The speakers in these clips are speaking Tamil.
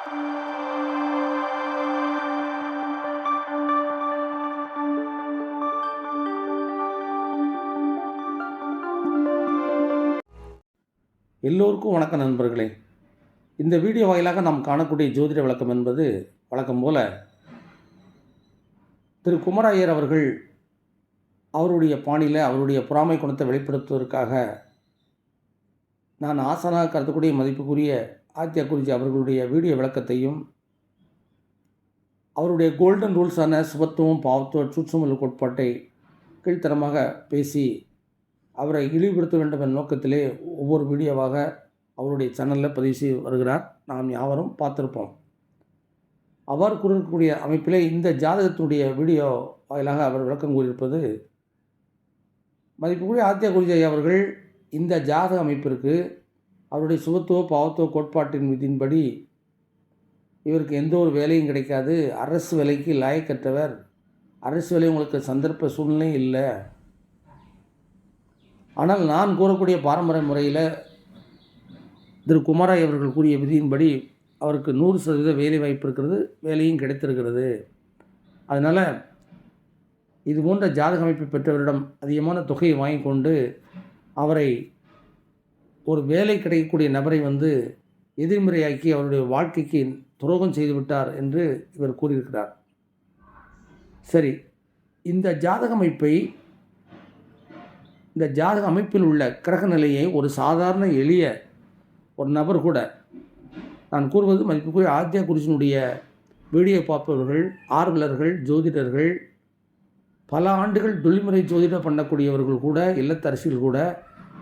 எல்லோருக்கும் வணக்கம் நண்பர்களே. இந்த வீடியோ வாயிலாக நாம் காணக்கூடிய ஜோதிட விளக்கம் என்பது வழக்கம் போல திரு குமராயர் அவர்கள் அவருடைய பாணியில் அவருடைய பொறாமை குணத்தை வெளிப்படுத்துவதற்காக நான் ஆசனாக கருதக்கூடிய மதிப்புக்குரிய ஆத்தியா குருஜி அவர்களுடைய வீடியோ விளக்கத்தையும் அவருடைய கோல்டன் ரூல்ஸான சுபத்துவம் பாவத்துவ சுற்றுமல் கோட்பாட்டை கீழ்த்தரமாக பேசி அவரை இழிவுபடுத்த வேண்டும் என்ற நோக்கத்திலே ஒவ்வொரு வீடியோவாக அவருடைய சேனலில் பதிவு செய்து வருகிறார். நாம் யாவரும் பார்த்துருப்போம். அவர் கூறக்கூடிய அமைப்பிலே இந்த ஜாதகத்தினுடைய வீடியோ வாயிலாக அவர் விளக்கம் கூறியிருப்பது மதிப்புக்குரிய ஆத்யா குருஜி அவர்கள் இந்த ஜாதக அமைப்பிற்கு அவருடைய சுகத்துவ பாவத்துவ கோட்பாட்டின் விதியின்படி இவருக்கு எந்த ஒரு வேலையும் கிடைக்காது. அரசு வேலைக்கு லாயக்கற்றவர். அரசு வேலை உங்களுக்கு சந்தர்ப்ப சூழ்நிலை இல்லை. ஆனால் நான் கூறக்கூடிய பாரம்பரிய முறையில் திரு குமாராய் அவர்கள் கூறிய விதியின்படி அவருக்கு நூறு சதவீத வேலை வாய்ப்பு இருக்கிறது வேலையும் கிடைத்திருக்கிறது. அதனால் இது போன்ற ஜாதக அமைப்பை பெற்றவரிடம் அதிகமான தொகையை வாங்கி கொண்டு அவரை ஒரு வேலை கிடைக்கக்கூடிய நபரை வந்து எதிர்மறையாக்கி அவருடைய வாழ்க்கைக்கு துரோகம் செய்துவிட்டார் என்று இவர் கூறியிருக்கிறார். சரி இந்த ஜாதக அமைப்பை இந்த ஜாதக அமைப்பில் உள்ள கிரக நிலையை ஒரு சாதாரண எளிய ஒரு நபர் கூட நான் கூறுவது மதிப்புக்குரிய ஆத்யா குருஷினுடைய வீடியோ பார்ப்பவர்கள் ஆர்வலர்கள் ஜோதிடர்கள் பல ஆண்டுகள் தொழில்முறை ஜோதிடம் பண்ணக்கூடியவர்கள் கூட இல்லத்தரசிகள் கூட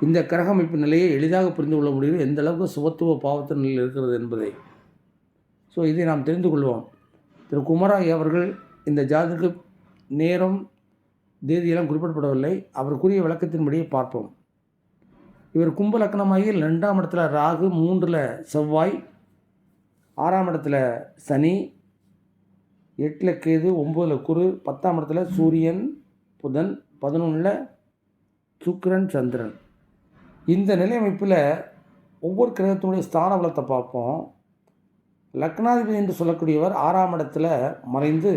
இந்த கிரக அமைப்பு நிலையை எளிதாக புரிந்து கொள்ள முடியும் எந்த அளவுக்கு சுபத்துவ பாவத்த நிலையில் இருக்கிறது என்பதை. ஸோ இதை நாம் தெரிந்து கொள்வோம். திரு குமராய் அவர்கள் இந்த ஜாதக நேரம் தேதியெல்லாம் குறிப்பிடப்படவில்லை. அவர் கூறிய விளக்கத்தின்படியே பார்ப்போம். இவர் கும்ப லக்னமாகி ரெண்டாம் இடத்துல ராகு மூன்றில் செவ்வாய் ஆறாம் இடத்துல சனி எட்டில் கேது ஒம்போதில் குரு பத்தாம் இடத்துல சூரியன் புதன் பதினொன்றில் சுக்கரன் சந்திரன். இந்த நிலை அமைப்பில் ஒவ்வொரு கிரகத்தினுடைய ஸ்தான பலத்தை பார்ப்போம். லக்னாதிபதி என்று சொல்லக்கூடியவர் ஆறாம் இடத்துல மறைந்து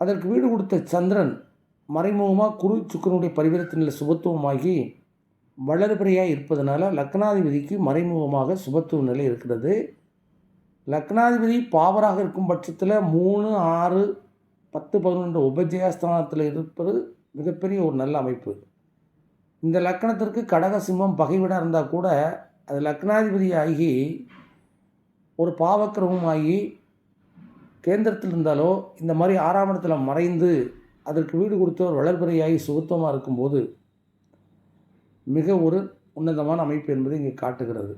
அதற்கு வீடு கொடுத்த சந்திரன் மறைமுகமாக குரு சுக்கரனுடைய பரிவர்த்தனையில் சுபத்துவமாகி வளர்பிறையாக இருப்பதனால லக்னாதிபதிக்கு மறைமுகமாக சுபத்துவ நிலை இருக்கிறது. லக்னாதிபதி பாவராக இருக்கும் பட்சத்தில் மூணு ஆறு பத்து பதினொன்று உபஜயஸ்தானத்தில் இருப்பது மிகப்பெரிய ஒரு நல்ல அமைப்பு. இந்த லக்கணத்திற்கு கடக சிம்மம் பகைவிடம் இருந்தால் கூட அது லக்னாதிபதி ஆகி ஒரு பாவக்கிரமமாகி கேந்திரத்தில் இருந்தாலோ இந்த மாதிரி ஆறாம் இடத்துல மறைந்து அதற்கு வீடு கொடுத்தவர் வளர்பிறையாகி சுகத்துவமாக இருக்கும்போது மிக ஒரு உன்னதமான அமைப்பு என்பதை இங்கே காட்டுகிறது.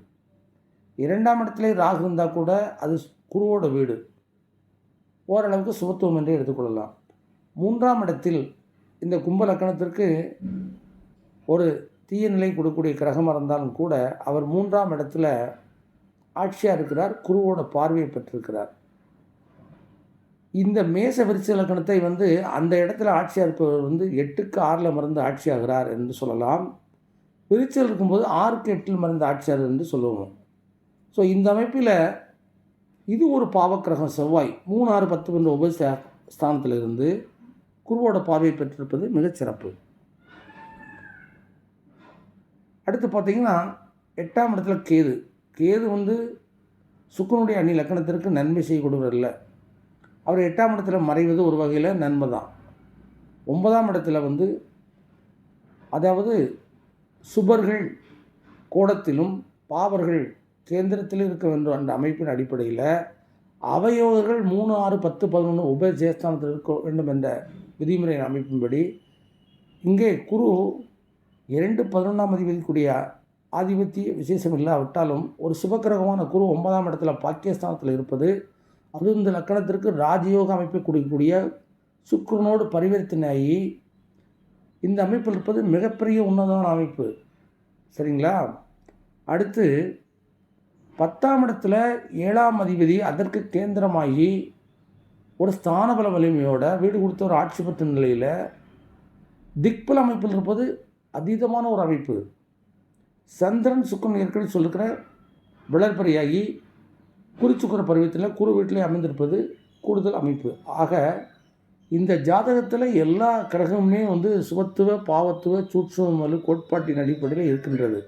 இரண்டாம் இடத்துல ராகு இருந்தால் கூட அது குருவோட வீடு. ஓரளவுக்கு சுகத்துவம் என்றே எடுத்துக்கொள்ளலாம். மூன்றாம் இடத்தில் இந்த கும்ப லக்கணத்திற்கு ஒரு தீய நிலை கொடுக்கக்கூடிய கிரகமாக இருந்தாலும் கூட அவர் மூன்றாம் இடத்துல ஆட்சியாக இருக்கிறார் குருவோட பார்வையை பெற்றிருக்கிறார். இந்த மேச விருச்ச லக்கணத்தை வந்து அந்த இடத்துல ஆட்சியாக இருப்பவர் வந்து எட்டுக்கு ஆறில் மருந்து ஆட்சியாகிறார் என்று சொல்லலாம். விரிச்சல் இருக்கும்போது ஆறுக்கு எட்டில் மருந்து ஆட்சியார் என்று சொல்லுவோம். ஸோ இந்த அமைப்பில் இது ஒரு பாவக்கிரகம் செவ்வாய். மூணு ஆறு பத்து என்ற உப ஸ்தானத்தில் இருந்து குருவோட பார்வை பெற்றிருப்பது மிகச்சிறப்பு அடுத்து பார்த்திங்கன்னா எட்டாம் இடத்துல கேது. கேது வந்து சுக்கனுடைய அணி லக்கணத்திற்கு நன்மை செய்யக்கூடியவர் அவர் எட்டாம் இடத்துல மறைவது ஒரு வகையில் நன்மை தான். ஒன்பதாம் இடத்துல வந்து அதாவது சுபர்கள் கோடத்திலும் பாவர்கள் கேந்திரத்தில் இருக்க வேண்டும் என்ற அமைப்பின் அடிப்படையில் அவையோர்கள் மூணு ஆறு பத்து பதினொன்று உபஜேஸ்தானத்தில் இருக்க வேண்டும் என்ற விதிமுறையின் அமைப்பின்படி இங்கே குரு இரண்டு பதினொன்றாம் அதிபதிக்குரிய ஆதிபத்திய விசேஷம் இல்லாவிட்டாலும் ஒரு சுபக்கிரகமான குரு ஒன்பதாம் இடத்துல பாக்கியஸ்தானத்தில் இருப்பது அது இந்த லக்கணத்திற்கு ராஜயோக அமைப்பை கொடுக்கக்கூடிய சுக்கரனோடு பரிவர்த்தனையாகி இந்த அமைப்பில் இருப்பது மிகப்பெரிய உன்னதமான அமைப்பு. சரிங்களா? அடுத்து பத்தாம் இடத்துல ஏழாம் அதிபதி அதற்கு கேந்திரமாகி ஒரு ஸ்தானபல வலிமையோட வீடு கொடுத்த ஒரு ஆட்சி பெற்ற நிலையில் திக்பல அமைப்பில் இருப்பது அதீதமான ஒரு அமைப்பு. சந்திரன் சுக்கரன் ஏற்கனவே சொல்லுகிற விளர்பறையாகி குறிச்சுக்கிற பருவத்தில் குரு வீட்டிலே அமைந்திருப்பது கூடுதல் அமைப்பு. ஆக இந்த ஜாதகத்தில் எல்லா கிரகமுமே வந்து சுபத்துவ பாவத்துவ சூட்சமலு கோட்பாட்டின் அடிப்படையில் இருக்கின்றது.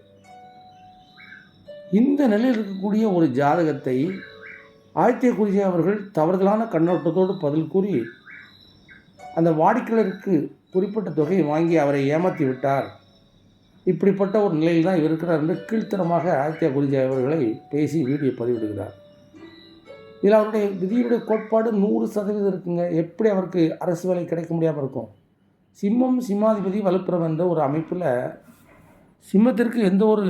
இந்த நிலையில் இருக்கக்கூடிய ஒரு ஜாதகத்தை ஆதித்ய குருஜி அவர்கள் தவறுதலான கண்ணோட்டத்தோடு பதில் கூறி அந்த வாடிக்கையாளருக்கு குறிப்பிட்ட தொகையை வாங்கி அவரை ஏமாற்றி விட்டார். இப்படிப்பட்ட ஒரு நிலையில் தான் இவர் இருக்கிறார் என்று கீழ்த்தரமாக ஆதித்யா குருஜி அவர்களை பேசி வீடியோ பதிவிடுகிறார். இதில் அவருடைய விதியுடைய கோட்பாடு நூறு சதவீதம் இருக்குங்க. எப்படி அவருக்கு அரசு வேலை கிடைக்க முடியாமல் இருக்கும்? சிம்மம் சிம்மாதிபதி வலுப்புறம் என்ற ஒரு அமைப்பில் சிம்மத்திற்கு எந்த ஒரு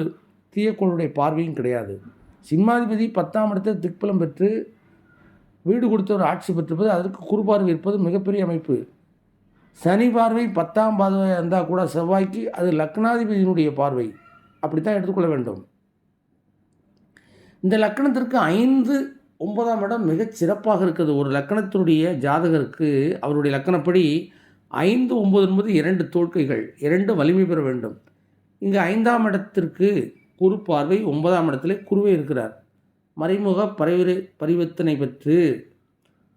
தீயக்கோளுடைய பார்வையும் கிடையாது. சிம்மாதிபதி பத்தாம் இடத்தில் திக்பலம் பெற்று வீடு கொடுத்த ஒரு ஆட்சி பெற்றிருப்பது அதற்கு குறுபார்வை இருப்பது மிகப்பெரிய அமைப்பு. சனி பார்வை பத்தாம் பார்வையாக இருந்தால் கூட செவ்வாய்க்கு அது லக்னாதிபதியினுடைய பார்வை. அப்படித்தான் எடுத்துக்கொள்ள வேண்டும். இந்த லக்கணத்திற்கு ஐந்து ஒன்பதாம் இடம் மிகச் சிறப்பாக இருக்குது. ஒரு லக்கணத்தினுடைய ஜாதகருக்கு அவருடைய லக்கணப்படி ஐந்து ஒன்பது என்பது இரண்டு தோல்கைகள் இரண்டு வலிமை பெற வேண்டும். இங்கே ஐந்தாம் இடத்திற்கு குரு பார்வை ஒன்பதாம் இடத்துல குருவே இருக்கிறார். மறைமுக பரிவரு பரிவர்த்தனை பெற்று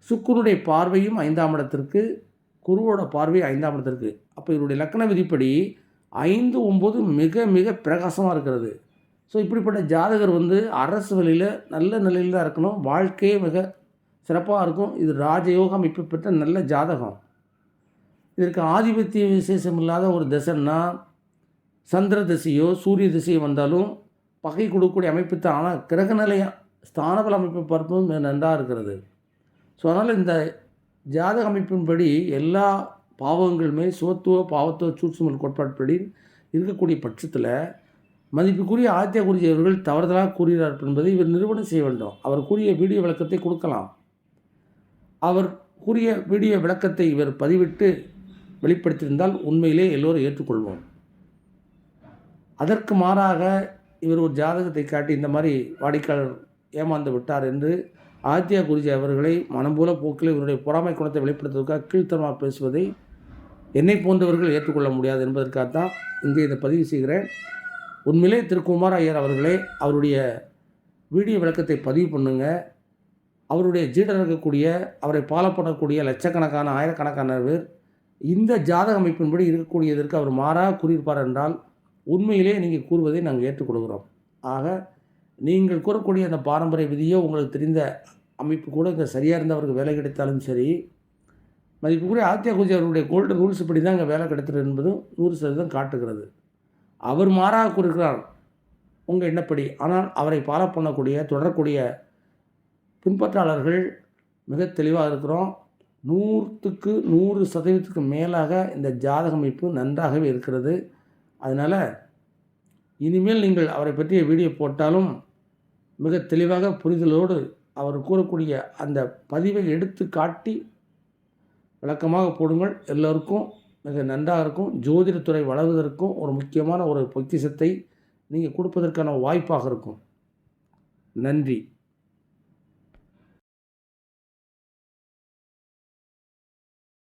சுக்குனுடைய பார்வையும் ஐந்தாம் இடத்திற்கு குருவோட பார்வை ஐந்தாம் இடத்திற்கு. அப்போ இவருடைய லக்கண விதிப்படி ஐந்து ஒம்பது மிக மிக பிரகாசமாக இருக்கிறது. ஸோ இப்படிப்பட்ட ஜாதகர் வந்து அரசு வழியில் நல்ல நிலையில் தான் இருக்கணும். வாழ்க்கையே மிக சிறப்பாக இருக்கும். இது ராஜயோக அமைப்பு பெற்ற நல்ல ஜாதகம். இதற்கு ஆதிபத்திய விசேஷம் இல்லாத ஒரு திசைன்னா சந்திர திசையோ சூரிய திசையோ வந்தாலும் பகை கொடுக்கக்கூடிய அமைப்பு தான். ஆனால் கிரக நிலையம் ஸ்தானபல அமைப்பை பார்ப்பதும் மிக நன்றாக இருக்கிறது. ஸோ அதனால் இந்த ஜாதக அமைப்பின்படி எல்லா பாவங்களுமே சுவத்துவ பாவத்துவ சூட்சுமல் கோட்பாட்படி இருக்கக்கூடிய பட்சத்தில் மதிப்புக்குரிய ஆத்திய குருஜி அவர்கள் தவறுதலாக கூறுகிறார் என்பதை இவர் நிறுவனம் செய்ய வேண்டும். அவர் கூறிய வீடியோ விளக்கத்தை கொடுக்கலாம். அவர் கூறிய வீடியோ விளக்கத்தை இவர் பதிவிட்டு வெளிப்படுத்தியிருந்தால் உண்மையிலே எல்லோரும் ஏற்றுக்கொள்வோம். அதற்கு மாறாக இவர் ஒரு ஜாதகத்தை காட்டி இந்த மாதிரி வாடிக்கையாளர் ஏமாந்து விட்டார் என்று ஆதித்யா குருஜி அவர்களை மனம் போல போக்கில் இவருடைய பொறாமை குணத்தை வெளிப்படுத்துவதற்காக கீழ்த்தரமாக பேசுவதை என்னை போன்றவர்கள் ஏற்றுக்கொள்ள முடியாது என்பதற்காகத்தான் இங்கே இதை பதிவு செய்கிறேன். உண்மையிலே திரு குமார் ஐயர் அவர்களே அவருடைய வீடியோ விளக்கத்தை பதிவு பண்ணுங்கள் அவருடைய ஜீடர் இருக்கக்கூடிய அவரை ஃபாலோ பண்ணக்கூடிய லட்சக்கணக்கான ஆயிரக்கணக்கான பேர் இந்த ஜாதக அமைப்பின்படி இருக்கக்கூடியதற்கு அவர் மாறாக கூறியிருப்பார் என்றால் உண்மையிலே நீங்கள் கூறுவதை நாங்கள் ஏற்றுக்கொள்கிறோம். ஆக நீங்கள் கூறக்கூடிய அந்த பாரம்பரிய விதியோ உங்களுக்கு தெரிந்த அமைப்பு கூட இங்கே சரியாக இருந்தவருக்கு வேலை கிடைத்தாலும் சரி மதிப்புக்குரிய ஆத்தியா குஜி அவருடைய கோல்டு ரூல்ஸ் படி தான் இங்கே வேலை கிடைத்தது என்பதும் நூறு சதவீதம் காட்டுகிறது. அவர் மாறாக கூறுகிறார் உங்கள் எண்ணப்படி. ஆனால் அவரை ஃபாலோ பண்ணக்கூடிய தொடரக்கூடிய பின்பற்றாளர்கள் மிக தெளிவாக இருக்கிறோம். நூற்றுக்கு நூறு சதவீதத்துக்கு மேலாக இந்த ஜாதக அமைப்பு நன்றாகவே இருக்கிறது. அதனால் இனிமேல் நீங்கள் அவரை பற்றிய வீடியோ போட்டாலும் மிக தெளிவாக புரிதலோடு அவர் கூறக்கூடிய அந்த பதிவை எடுத்து காட்டி விளக்கமாக போடுங்கள். எல்லோருக்கும் மிக நன்றாக இருக்கும். ஜோதிடத்துறை வளர்வதற்கும் ஒரு முக்கியமான ஒரு பொக்கிசத்தை நீங்கள் கொடுப்பதற்கான வாய்ப்பாக இருக்கும். நன்றி.